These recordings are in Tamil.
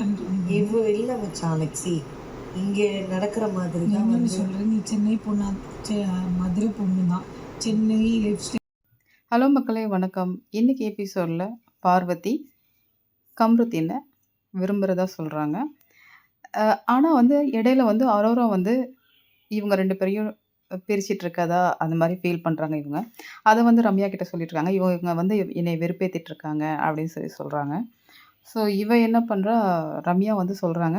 பண்ணுறீங்க இவ இல்லை மச்சான் அலெக்ஸி. இங்கே நடக்கிற மாதிரி தான் வந்து சொல்கிறேன் நீ சென்னை பொண்ணா செ- மதுரை பொண்ணு தான் சென்னை லைஃப் ஸ்டைல் ஹலோ மக்களே வணக்கம். இன்னைக்கு எபிசோடில் பார்வதி கம்ருத்தினை விரும்புகிறதா சொல்கிறாங்க ஆனால் வந்து இடையில வந்து அரோரா வந்து இவங்க ரெண்டு பேரையும் பிரிச்சிட்டு இருக்கதா அந்த மாதிரி ஃபீல் பண்ணுறாங்க இவங்க. அதை வந்து ரம்யா கிட்ட சொல்லிட்டு இருக்காங்க. இவங்க வந்து என்னை வெறுப்பேத்திட்டு இருக்காங்க அப்படின்னு சொல்லி சொல்கிறாங்க ஸோ இவ என்ன பண்ணுறா ரம்யா வந்து சொல்கிறாங்க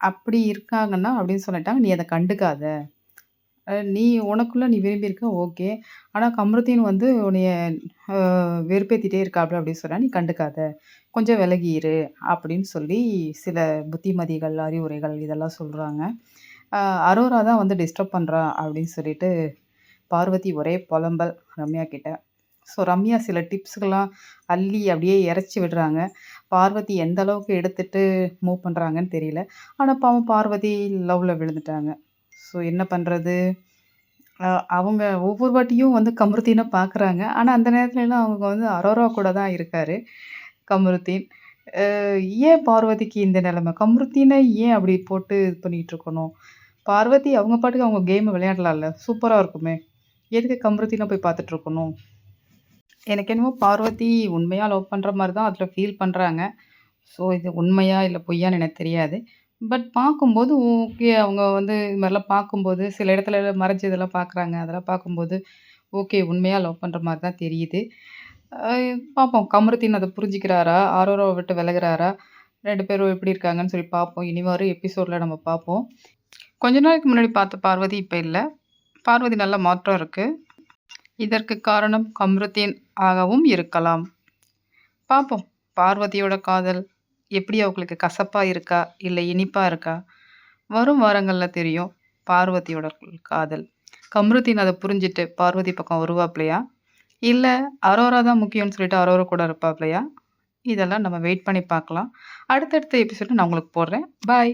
அப்படி இருக்காங்கன்னா அப்படின்னு சொல்லிட்டாங்க நீ அதை கண்டுக்காத. நீ உனக்குள்ளே நீ விரும்பியிருக்க ஓகே. ஆனால் கம்ருத்தின் வந்து உன்னைய வெறுப்பேற்றிட்டே வெறுப்பேத்திட்டே இருக்காப்ல அப்படின்னு சொன்னா நீ கண்டுக்காத. கொஞ்சம் விலகிரு அப்படின்னு சொல்லி சில புத்திமதிகள் அறிவுரைகள் இதெல்லாம் சொல்கிறாங்க அரோரா தான் வந்து டிஸ்டர்ப் பண்ணுறா அப்படின்னு சொல்லிட்டு பார்வதி ஒரே புலம்பல் ரம்யா கிட்ட. ஸோ ரம்யா சில டிப்ஸ்கெல்லாம் அள்ளி அப்படியே இறச்சி விடுறாங்க. பார்வதி எந்த அளவுக்கு எடுத்துட்டு மூவ் பண்ணுறாங்கன்னு தெரியல. ஆனால் பாவம் பார்வதி லவ்வில் விழுந்துட்டாங்க. ஸோ என்ன பண்ணுறது அவங்க ஒவ்வொரு வாட்டியும் வந்து கமருத்தீனை பார்க்குறாங்க ஆனால் அந்த நேரத்துலலாம் அவங்க வந்து அரோரா கூட தான் இருக்கார் கமருத்தீன் ஏன் பார்வதிக்கு இந்த நிலைமை? கமருத்தீனை ஏன் அப்படி போட்டு இது பண்ணிகிட்டு இருக்கணும்? பார்வதி அவங்க பாட்டுக்கு அவங்க கேமை விளையாடலாம்ல. சூப்பராக இருக்குமே. எதுக்கு கமருத்தீனை போய் பார்த்துட்ருக்கணும் எனக்கு என்னமோ பார்வதி உண்மையாக லவ் பண்ணுற மாதிரி தான் அதில் ஃபீல் பண்ணுறாங்க ஸோ இது உண்மையா இல்லை பொய்யான்னு எனக்கு தெரியாது. பட் பார்க்கும்போது ஓகே அவங்க வந்து இது மாதிரிலாம் பார்க்கும்போது சில இடத்துல மறைஞ்சு இதெல்லாம் பார்க்குறாங்க. அதெல்லாம் பார்க்கும்போது ஓகே உண்மையாக லவ் பண்ணுற மாதிரி தான் தெரியுது பார்ப்போம். கமருத்தின் அதை புரிஞ்சுக்கிறாரா? ஆரோராவை விட்டு விலகிறாரா? ரெண்டு பேரும் எப்படி இருக்காங்கன்னு சொல்லி பார்ப்போம். இனி வரும் எபிசோடில் நம்ம பார்ப்போம். கொஞ்ச நாளைக்கு முன்னாடி பார்த்த பார்வதி இப்போ இல்லை. பார்வதி நல்ல மாற்றம் இருக்குது இதற்கு காரணம் கம்ருத்தீன் ஆகவும் இருக்கலாம். பார்ப்போம் பார்வதியோட காதல் எப்படி அவங்களுக்கு கசப்பாக இருக்கா இல்லை இனிப்பாக இருக்கா? வரும் வாரங்களில் தெரியும் பார்வதியோட காதல். கம்ருத்தீன் அதை புரிஞ்சுட்டு பார்வதி பக்கம் வருவாப்லையா? இல்லை அரோரா தான் முக்கியம்னு சொல்லிட்டு அரோரா கூட இருப்பாப்லையா? இதெல்லாம் நம்ம வெயிட் பண்ணி பார்க்கலாம். அடுத்தடுத்த எபிசோட நான் உங்களுக்கு போடுறேன். பாய்